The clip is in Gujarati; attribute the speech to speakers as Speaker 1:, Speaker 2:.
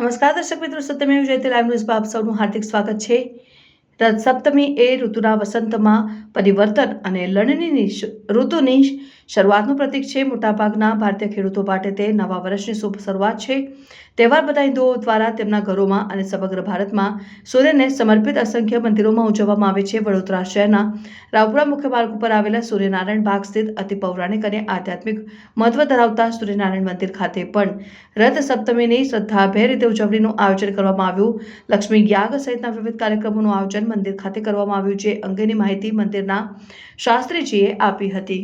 Speaker 1: નમસ્કાર દર્શક મિત્રો સત્યમેવ જયતે લાઈવ ન્યૂઝમાં આપ સૌનું હાર્દિક સ્વાગત છે. રથ સપ્તમી એ ઋતુના વસંતમાં પરિવર્તન અને લણણીની ઋતુની શરૂઆતનું પ્રતીક છે. મોટાભાગના ભારતીય ખેડૂતો માટે તે નવા વર્ષની શુભ શરૂઆત છે. તહેવાર બધા હિન્દુઓ દ્વારા તેમના ઘરોમાં અને સમગ્ર ભારતમાં સૂર્યને સમર્પિત અસંખ્ય મંદિરોમાં ઉજવવામાં આવે છે. વડોદરા શહેરના રાવપુરા મુખ્ય માર્ગ ઉપર આવેલા સૂર્યનારાયણ ભાગ સ્થિત અતિ પૌરાણિક અને આધ્યાત્મિક મહત્વ ધરાવતા સૂર્યનારાયણ મંદિર ખાતે પણ રથ સપ્તમીની શ્રદ્ધાભેર રીતે ઉજવણીનું આયોજન કરવામાં આવ્યું. લક્ષ્મી યાગ સહિતના વિવિધ કાર્યક્રમોનું આયોજન મંદિર ખાતે કરવામાં આવ્યું છે અંગેની માહિતી મંદિરના શાસ્ત્રીજીએ આપી હતી.